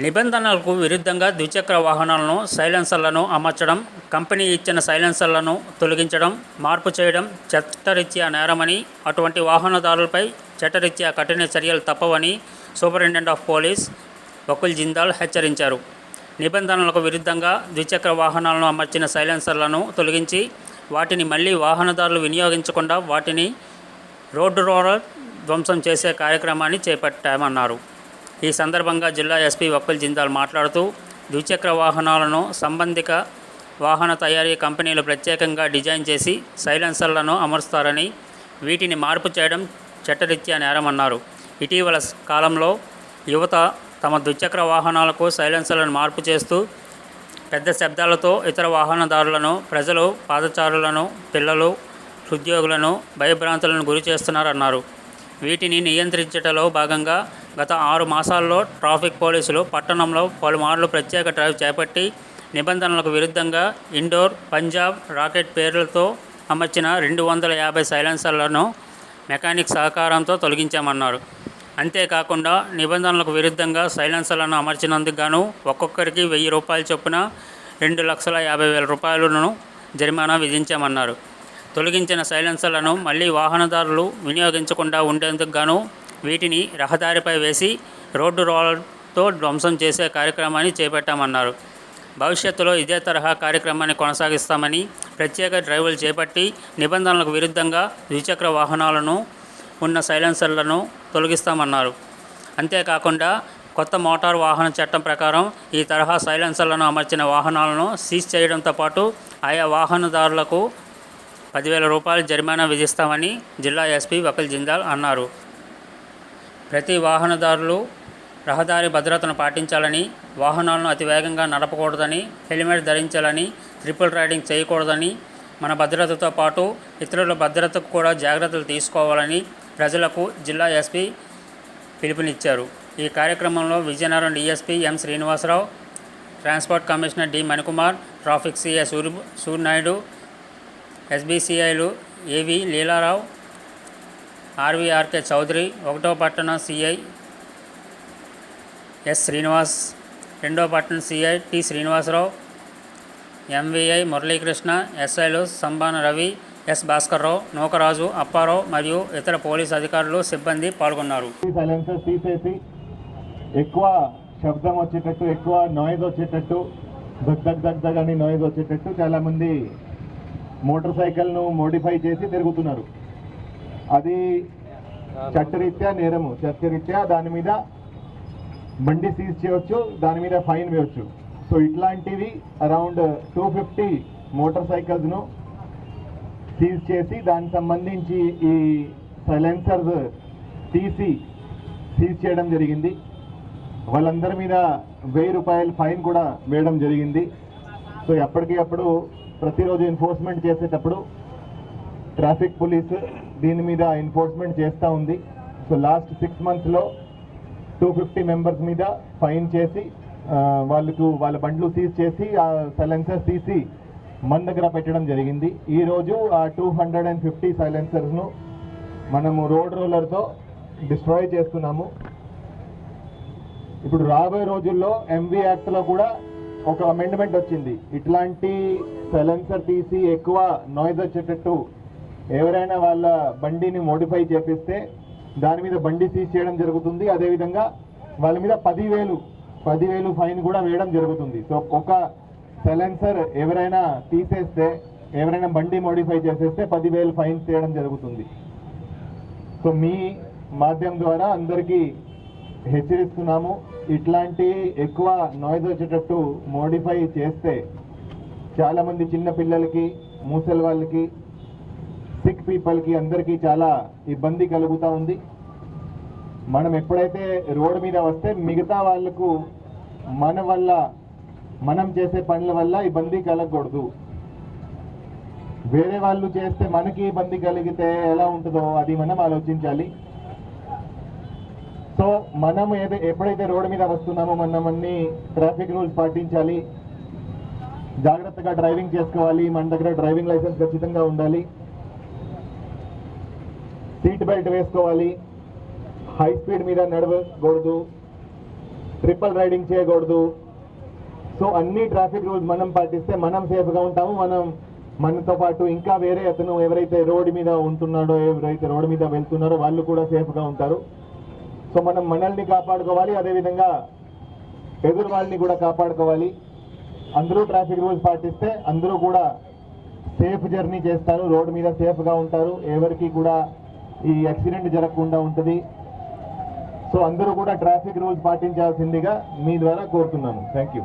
నిబంధనలకు విరుద్ధంగా ద్విచక్ర వాహనాలను సైలెన్సర్లను అమర్చడం కంపెనీ ఇచ్చిన సైలెన్సర్లను తొలగించడం మార్పు చేయడం చట్టరీత్యా నేరమని అటువంటి వాహనదారులపై చట్టరీత్యా కఠిన చర్యలు తప్పవని superintendent of police Vakul Jindal హెచ్చరించారు. నిబంధనలకు విరుద్ధంగా ద్విచక్ర వాహనాలను అమర్చిన సైలెన్సర్లను తొలగించి వాటిని మళ్ళీ వాహనదారులు వినియోగించకుండా వాటిని రోడ్డు రోలర్ ధ్వంసం చేసే కార్యక్రమాన్ని చేపట్టామన్నారు. ఈ సందర్భంగా జిల్లా ఎస్పీ వకుల్ జిందాల్ మాట్లాడుతూ ద్విచక్ర వాహనాలను సంబంధిత వాహన తయారీ కంపెనీలు ప్రత్యేకంగా డిజైన్ చేసి సైలెన్సర్లను అమరుస్తారని వీటిని మార్పు చేయడం చట్టరీత్యా నేరమన్నారు. ఇటీవల కాలంలో యువత తమ ద్విచక్ర వాహనాలకు సైలెన్సర్లను మార్పు చేస్తూ పెద్ద శబ్దాలతో ఇతర వాహనదారులను ప్రజలు పాదచారులను పిల్లలు ఉద్యోగులను భయభ్రాంతులను గురి చేస్తున్నారన్నారు. వీటిని నియంత్రించటలో భాగంగా గత ఆరు మాసాల్లో ట్రాఫిక్ పోలీసులు పట్టణంలో పలుమార్లు ప్రత్యేక డ్రైవ్ చేపట్టి నిబంధనలకు విరుద్ధంగా ఇండోర్ పంజాబ్ రాకెట్ పేర్లతో అమర్చిన రెండు వందల యాభై సైలెన్సర్లను మెకానిక్ సహకారంతో తొలగించామన్నారు. అంతేకాకుండా నిబంధనలకు విరుద్ధంగా సైలెన్సర్లను అమర్చినందుకు గాను ఒక్కొక్కరికి వెయ్యి రూపాయల చొప్పున రెండు లక్షల యాభై వేల రూపాయలను జరిమానా విధించామన్నారు. తొలగించిన సైలెన్సర్లను మళ్ళీ వాహనదారులు వినియోగించకుండా ఉండేందుకు గాను వీటిని రహదారిపై వేసి రోడ్డు రోలర్తో ధ్వంసం చేసే కార్యక్రమాన్ని చేపట్టామన్నారు. భవిష్యత్తులో ఇదే తరహా కార్యక్రమాన్ని కొనసాగిస్తామని ప్రత్యేక డ్రైవర్లు చేపట్టి నిబంధనలకు విరుద్ధంగా ద్విచక్ర వాహనాలను ఉన్న సైలెన్సర్లను తొలగిస్తామన్నారు. అంతేకాకుండా కొత్త మోటార్ వాహన చట్టం ప్రకారం ఈ తరహా సైలెన్సర్లను అమర్చిన వాహనాలను సీజ్ చేయడంతో పాటు ఆయా వాహనదారులకు పదివేల రూపాయల జరిమానా విధిస్తామని జిల్లా ఎస్పీ వకల్ జిందాల్ అన్నారు. ప్రతి వాహనదారులు రహదారి భద్రతను పాటించాలని వాహనాలను అతివేగంగా నడపకూడదని హెల్మెట్ ధరించాలని ట్రిపుల్ రైడింగ్ చేయకూడదని మన భద్రతతో పాటు ఇతరుల భద్రతకు కూడా జాగ్రత్తలు తీసుకోవాలని ప్రజలకు జిల్లా ఎస్పీ పిలుపునిచ్చారు. ఈ కార్యక్రమంలో Vizianagaram DSP M Srinivasarao transport commissioner D Manikumar traffic CI Surya Suryanaidu ఎస్బీసీఐలు AV Leelarao ఆర్వీఆర్కే Chowdary ఒకటో పట్టణ సిఐ ఎస్ శ్రీనివాస్ రెండో పట్టణం CI T Srinivasarao MVI Muralikrishna ఎస్ఐలు సంబాన రవి ఎస్ భాస్కర్రావు నూకరాజు అప్పారావు మరియు ఇతర పోలీసు అధికారులు సిబ్బంది పాల్గొన్నారు. సైలెన్సర్ తీసేసి ఎక్కువ శబ్దం వచ్చేటట్టు ఎక్కువ నాయిస్ వచ్చేటట్టు దగ్ దగ్ దగ్ దగ్ అని నాయిస్ వచ్చేటట్టు చాలామంది మోటార్ సైకిల్ను మోడిఫై చేసి తిరుగుతున్నారు. అది చట్టరీత్యా నేరము. చట్టరీత్యా దాని మీద బండి సీజ్ చేయవచ్చు దాని మీద ఫైన్ వేయవచ్చు. సో ఇట్లాంటివి అరౌండ్ టూ ఫిఫ్టీ మోటార్ సైకిల్స్ను సీజ్ చేసి దానికి సంబంధించి ఈ సైలెన్సర్స్ తీసి సీజ్ చేయడం జరిగింది. వాళ్ళందరి మీద వెయ్యి రూపాయల ఫైన్ కూడా వేయడం జరిగింది. సో ఎప్పటికీ అప్పుడు ప్రతిరోజు ఎన్ఫోర్స్మెంట్ చేసేటప్పుడు ట్రాఫిక్ పోలీస్ దీని మీద ఎన్ఫోర్స్మెంట్ చేస్తూ ఉంది. సో లాస్ట్ సిక్స్ మంత్స్లో టూ ఫిఫ్టీ మెంబర్స్ మీద ఫైన్ చేసి వాళ్ళకు వాళ్ళ బండ్లు సీజ్ చేసి ఆ సైలెన్సర్స్ తీసి మన దగ్గర పెట్టడం జరిగింది. ఈరోజు ఆ టూ హండ్రెడ్ అండ్ ఫిఫ్టీ సైలెన్సర్స్ను మనము రోడ్ రోలర్తో డిస్ట్రాయ్ చేస్తున్నాము. ఇప్పుడు రాబోయే రోజుల్లో ఎంవీ యాక్ట్లో కూడా ఒక అమెండ్మెంట్ వచ్చింది. ఇట్లాంటి సైలెన్సర్ తీసి ఎక్కువ నాయిస్ వచ్చేటట్టు ఎవరైనా వాళ్ళ బండిని మోడిఫై చేపిస్తే దాని మీద బండి సీజ్ చేయడం జరుగుతుంది. అదేవిధంగా వాళ్ళ మీద పదివేలు పదివేలు ఫైన్ కూడా వేయడం జరుగుతుంది. సో ఒక సైలెన్సర్ ఎవరైనా తీసేస్తే ఎవరైనా బండి మోడిఫై చేసేస్తే పదివేలు ఫైన్ చేయడం జరుగుతుంది. సో మీ మాధ్యమం ద్వారా అందరికీ హెచ్చరిస్తున్నాము. ఇట్లాంటి ఎక్కువ నాయిస్ వచ్చేటట్టు మోడిఫై చేస్తే చాలామంది చిన్నపిల్లలకి చిన్న పిల్లలకి వాళ్ళకి సిక్ పీపుల్కి అందరికీ చాలా ఇబ్బంది కలుగుతూ ఉంది. మనం ఎప్పుడైతే రోడ్డు మీద వస్తే మిగతా వాళ్ళకు మన వల్ల మనం చేసే పనుల వల్ల ఇబ్బంది కలగకూడదు. వేరే వాళ్ళు చేస్తే మనకి ఇబ్బంది కలిగితే ఎలా ఉంటుందో అది మనం ఆలోచించాలి. సో మనం ఏదో ఎప్పుడైతే రోడ్డు మీద వస్తున్నామో మనం అన్ని ట్రాఫిక్ రూల్స్ పాటించాలి. జాగ్రత్తగా డ్రైవింగ్ చేసుకోవాలి. మన దగ్గర డ్రైవింగ్ లైసెన్స్ ఖచ్చితంగా ఉండాలి. సీట్ బెల్ట్ వేసుకోవాలి. హై స్పీడ్ మీద నడవకూడదు. ట్రిపుల్ రైడింగ్ చేయకూడదు. సో అన్ని ట్రాఫిక్ రూల్స్ మనం పాటిస్తే మనం సేఫ్గా ఉంటాము. మనం మనతో పాటు ఇంకా వేరే అతను ఎవరైతే రోడ్డు మీద ఉంటున్నాడో ఎవరైతే రోడ్డు మీద వెళ్తున్నారో వాళ్ళు కూడా సేఫ్గా ఉంటారు. సో మనం మనల్ని కాపాడుకోవాలి. అదేవిధంగా ఎదురు వాళ్ళని కూడా కాపాడుకోవాలి. అందరూ ట్రాఫిక్ రూల్స్ పాటిస్తే అందరూ కూడా సేఫ్ జర్నీ చేస్తారు. రోడ్డు మీద సేఫ్గా ఉంటారు. ఎవరికి కూడా ఈ యాక్సిడెంట్ జరగకుండా ఉంటుంది. సో అందరూ కూడా ట్రాఫిక్ రూల్స్ పాటించాల్సిందిగా మీ ద్వారా కోరుతున్నాను. Thank you